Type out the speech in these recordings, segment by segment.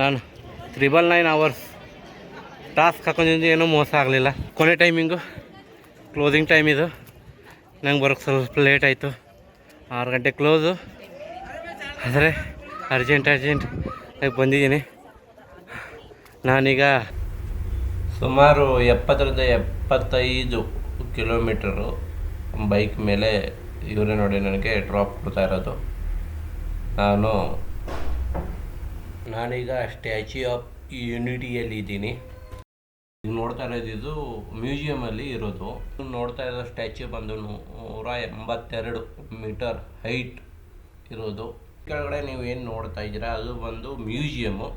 ನಾನು triple nine hours task ಹಾಕೊಂಡಿದ್ದು ಏನೂ ಮೋಸ ಆಗಲಿಲ್ಲ. ಕೊನೆ ಟೈಮಿಂಗು ಕ್ಲೋಸಿಂಗ್ ಟೈಮ್ ಇದು. ನಂಗೆ ಬರೋಕ್ಕೆ ಸ್ವಲ್ಪ ಲೇಟ್ ಆಯಿತು. ಆರು ಗಂಟೆ ಕ್ಲೋಸು ಆದರೆ ಅರ್ಜೆಂಟ್ ಅರ್ಜೆಂಟ್ ಆಗಿ ಬಂದಿದ್ದೀನಿ. ನಾನೀಗ ಸುಮಾರು ಎಪ್ಪತ್ತರಿಂದ ಎಪ್ಪತ್ತೈದು ಕಿಲೋಮೀಟರು ಬೈಕ್ ಮೇಲೆ, ಇವರೇ ನೋಡಿ ನನಗೆ ಡ್ರಾಪ್ ಕೊಡ್ತಾ ಇರೋದು. ನಾನು ನಾನೀಗ ಸ್ಟ್ಯಾಚ್ಯೂ ಆಫ್ ಯೂನಿಟಿಯಲ್ಲಿ ಇದ್ದೀನಿ ಈಗ ನೋಡ್ತಾ ಇರೋದು ಇದು ಮ್ಯೂಸಿಯಮಲ್ಲಿ ಇರೋದು. ನೋಡ್ತಾ ಇರೋ ಸ್ಟ್ಯಾಚ್ಯೂ ಬಂದು ನೂರ ಎಂಬತ್ತೆರಡು ಮೀಟರ್ ಹೈಟ್ ಇರೋದು. ಕೆಳಗಡೆ ನೀವು ಏನು ನೋಡ್ತಾ ಇದ್ದೀರಾ? ಅದು ಬಂದು ಮ್ಯೂಸಿಯಮು.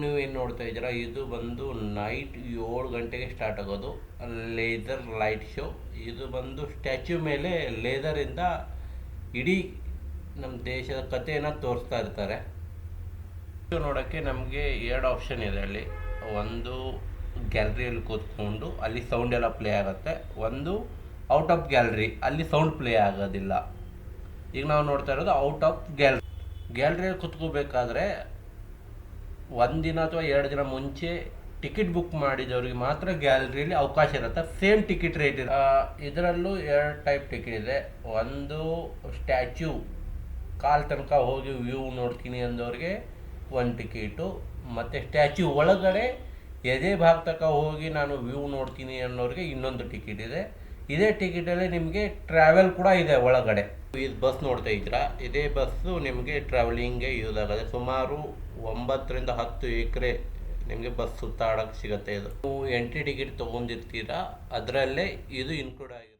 ನೀವು ಏನು ನೋಡ್ತಾ ಇದ್ದೀರಾ? ಇದು ಬಂದು ನೈಟ್ ಏಳು ಗಂಟೆಗೆ ಸ್ಟಾರ್ಟ್ ಆಗೋದು. Laser light show. ಇದು ಬಂದು ಸ್ಟ್ಯಾಚ್ಯೂ ಮೇಲೆ ಲೇದರಿಂದ ಇಡೀ ನಮ್ಮ ದೇಶದ ಕಥೆಯನ್ನು ತೋರಿಸ್ತಾ ಇರ್ತಾರೆ. ಇದು ನೋಡೋಕ್ಕೆ ನಮಗೆ ಎರಡು ಆಪ್ಷನ್ ಇದೆ ಅಲ್ಲಿ. ಒಂದು ಗ್ಯಾಲರಿಯಲ್ಲಿ ಕೂತ್ಕೊಂಡು ಅಲ್ಲಿ ಸೌಂಡ್ ಎಲ್ಲ ಪ್ಲೇ ಆಗುತ್ತೆ. ಒಂದು ಔಟ್ ಆಫ್ ಗ್ಯಾಲರಿ ಅಲ್ಲಿ ಸೌಂಡ್ ಪ್ಲೇ ಆಗೋದಿಲ್ಲ. ಈಗ ನಾವು ನೋಡ್ತಾ ಇರೋದು ಔಟ್ ಆಫ್ ಗ್ಯಾಲರಿ ಗ್ಯಾಲರಿಯಲ್ಲಿ ಕುತ್ಕೋಬೇಕಾದ್ರೆ ಒಂದಿನ ಅಥವಾ ಎರಡು ದಿನ ಮುಂಚೆ ಟಿಕೆಟ್ ಬುಕ್ ಮಾಡಿದವರಿಗೆ ಮಾತ್ರ ಗ್ಯಾಲರಿಯಲ್ಲಿ ಅವಕಾಶ ಇರುತ್ತೆ. ಸೇಮ್ ಟಿಕೆಟ್ ರೇಟ್ ಇದೆ ಇದರಲ್ಲೂ ಎರಡು ಟೈಪ್ ಟಿಕೆಟ್ ಇದೆ. ಒಂದು ಸ್ಟ್ಯಾಚ್ಯೂ ಕಾಲ್ ತನಕ ಹೋಗಿ ವ್ಯೂ ನೋಡ್ತೀನಿ ಅಂದವ್ರಿಗೆ ಒಂದು ಟಿಕೆಟು ಮತ್ತು ಸ್ಟ್ಯಾಚ್ಯೂ ಒಳಗಡೆ ಎದೆ ಭಾಗ ತಕ ಹೋಗಿ ನಾನು ವ್ಯೂ ನೋಡ್ತೀನಿ ಅನ್ನೋರಿಗೆ ಇನ್ನೊಂದು ಟಿಕೆಟ್ ಇದೆ. ಇದೇ ಟಿಕೆಟಲ್ಲಿ ನಿಮಗೆ ಟ್ರಾವೆಲ್ ಕೂಡ ಇದೆ ಒಳಗಡೆ. ಇದು ಬಸ್ ನೋಡ್ತಾ ಇದ್ದೀರಾ? ಇದೇ ಬಸ್ಸು ನಿಮಗೆ ಟ್ರಾವೆಲಿಂಗ್ಗೆ ಯೂಸ್ ಆಗುತ್ತೆ. ಸುಮಾರು ಒಂಬತ್ತರಿಂದ ಹತ್ತು ಎಕರೆ ನಿಮಗೆ ಬಸ್ ಸುತ್ತಾಡೋಕ್ಕೆ ಸಿಗುತ್ತೆ ಇದು. ನೀವು ಎಂಟ್ರಿ ಟಿಕೆಟ್ ತೊಗೊಂಡಿರ್ತೀರಾ? ಅದರಲ್ಲೇ ಇದು ಇನ್ಕ್ಲೂಡ್ ಆಗಿದೆ